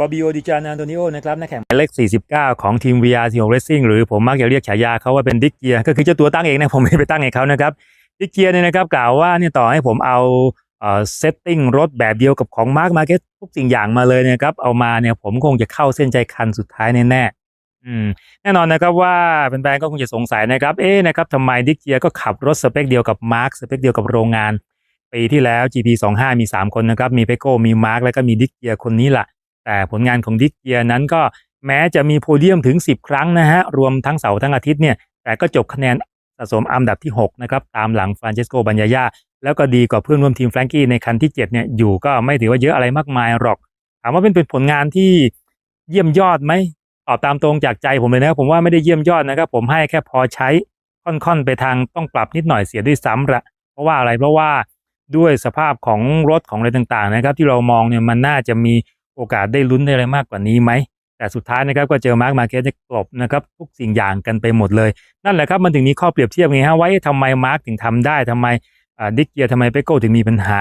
ฟอบิโอดิจานอันโตนิโอนะครับนักแข่งหมายเลข 49 ของทีม VR 16 Racing หรือผมมักจะเรียกฉายาเขาว่าเป็นดิกเกียก็คือเจ้าตัวตั้งเองนะผมไม่ไปตั้งให้เขานะครับดิกเกียเนี่ยนะครับกล่าวว่าเนี่ยต่อให้ผมเอาเอ่อเซตติ้งรถแบบเดียวกับของมาร์ m มาเก็ตทุกสิ่งอย่างมาเลยนะครับ เอามาเนี่ยผมคงจะเข้าเส้นใจคันสุดท้ายแน่ๆอืมแน่นอนนะครับว่าแฟนๆก็คงจะสงสัยนะครับ เอ๊ะนะครับทำไมดิกเกียก็ขับรถสเปคเดียวกับมาร์ k สเปคเดียวกับโรงงานปีที่แล้ว GP25 มี 3 คนนะครับ มีเปโก้มีมาร์กแล้วก็มีดิกเกียคนนี้ละ แต่ผลงานของดิกเกียนั้นก็แม้จะมีโพเดียมถึง 10 ครั้งนะฮะ รวมทั้งเสาร์ทั้งอาทิตย์เนี่ย แต่ก็จบคะแนนสะสมอันดับที่ 6 นะครับ ตามหลังฟรานเชสโกบัญญายาแล้วก็ดีกว่าเพื่อนร่วมทีมแฟรงกี้ในคันที่ 7 เนี่ย อยู่ก็ไม่ถือว่าเยอะอะไรมากมายหรอก ถามว่าเป็นเป็นผลงานที่เยี่ยมยอดไหมตอบตามตรงจากใจผมเลยนะ ผมว่าไม่ได้เยี่ยมยอดนะครับ ผมให้แค่พอใช้ค่อนๆไปทางต้องปรับนิดหน่อยเสียด้วยซ้ำละเพราะว่าอะไรเพราะว่าด้วยสภาพของรถของอะไรต่างๆนะครับ ที่เรามองเนี่ยมันน่าจะมี โอกาสได้ลุ้นได้อะไรมากกว่านี้ไหมแต่สุดท้ายนะครับก็เจอมาร์กมาเก็ตได้กลบนะครับทุกสิ่งอย่างกันไปหมดเลย นั่นแหละครับมันถึงมีข้อเปรียบเทียบไงฮะไว้ทำไมมาร์กถึงทำได้ทำไมดิกเกียทำไมเปโก้ถึงมีปัญหา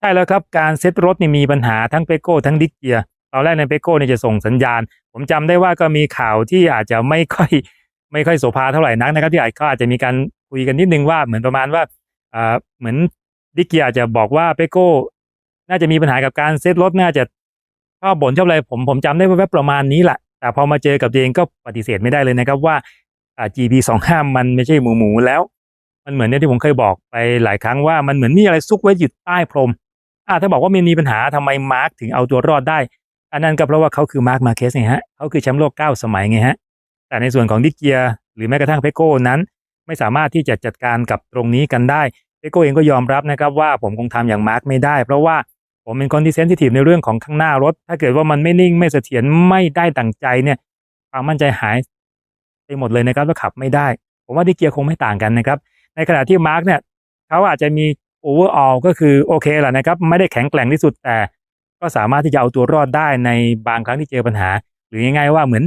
ใช่แล้วครับการเซ็ตรถนี่มีปัญหาทั้งเปโก้ทั้งดิกเกียตอนแรกในเปโก้เนี่ยจะส่งสัญญาณ ผมจำได้ว่าก็มีข่าวที่อาจจะไม่ค่อยไม่ค่อยโสภาเท่าไหร่นักนะครับที่อาจเขาอาจจะมีการคุยกันนิดนึงว่าเหมือนประมาณว่าเหมือนดิกเกียจจะบอกว่าเปโก้น่าจะมีปัญหากับการเซตรถน่าจะ ชอบบ่นชอบอะไรผมผมจำได้ว่าแวบประมาณนี้แหละแต่พอมาเจอกับตัวเองก็ปฏิเสธไม่ได้เลยนะครับว่า GP สองห้ามันไม่ใช่หมูหมูแล้ว มันเหมือนเนี่ยที่ผมเคยบอกไปหลายครั้งว่ามันเหมือนมีอะไรซุกไว้อยู่ใต้พรมอ่าถ้าบอกว่ามันมีปัญหาทำไมมาร์กถึงเอาตัวรอดได้ อันนั้นก็เพราะว่าเขาคือมาร์กมาเคสไงฮะเขาคือแชมป์โลกเก้าสมัยไงฮะแต่ในส่วนของดิเกียหรือแม้กระทั่งเปโก้นั้น ไม่สามารถที่จะจัดการกับตรงนี้กันได้เปโก้เองก็ยอมรับนะครับว่าผมคงทำอย่างมาร์กไม่ได้ เพราะว่า ผมเป็นคนที่เซนซิทีฟในเรื่องของข้างหน้ารถ ถ้าเกิดว่ามันไม่นิ่งไม่เสถียรไม่ได้ดั่งใจเนี่ยความมั่นใจหายไปหมดเลยนะครับว่าขับไม่ได้ ผมว่าดิเกียร์คงไม่ต่างกันนะครับ ในขณะที่มาร์กเนี่ยเขาอาจจะมีโอเวอร์ออลก็คือโอเคแหละนะครับ ไม่ได้แข็งแกร่งที่สุดแต่ ก็สามารถที่จะเอาตัวรอดได้ในบางครั้งที่เจอปัญหา หรือง่ายๆว่าเหมือน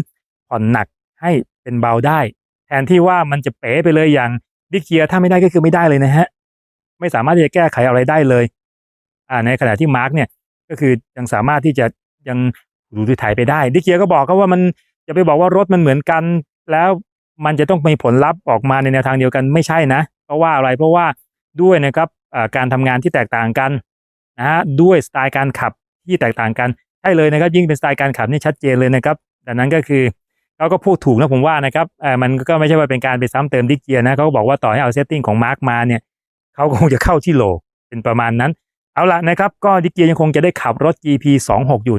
ผ่อนหนักให้เป็นเบาได้ แทนที่ว่ามันจะเป๋ไปเลยอย่างดิเกียร์ถ้าไม่ได้ก็คือไม่ได้เลยนะฮะไม่สามารถที่จะแก้ไขอะไรได้เลย ในขณะที่มาร์กเนี่ยก็คือยังสามารถที่จะยังดูดูถ่ายไปได้ดิเกียก็บอกเขาว่ามันจะไปบอกว่ารถมันเหมือนกัน แล้วมันจะต้องมีผลลัพธ์ออกมาในแนวทางเดียวกันไม่ใช่นะ เพราะว่าอะไรเพราะว่าด้วยนะครับการทำงานที่แตกต่างกันนะฮะด้วยสไตล์การขับที่แตกต่างกันใช่เลยนะครับ ยิ่งเป็นสไตล์การขับนี่ชัดเจนเลยนะครับดังนั้นก็คือเขาก็พูดถูกนะผมว่านะครับมันก็ไม่ใช่ว่าเป็นการไปซ้ำเติมดิเกียนะเขาก็บอกว่าต่อให้เอาเซตติ้งของมาร์กมาเนี่ยเขาคงจะเข้าที่โหลเป็นประมาณนั้น เอาละนะครับ ก็ดิเกียยังคงจะได้ขับรถ GP 26อยู่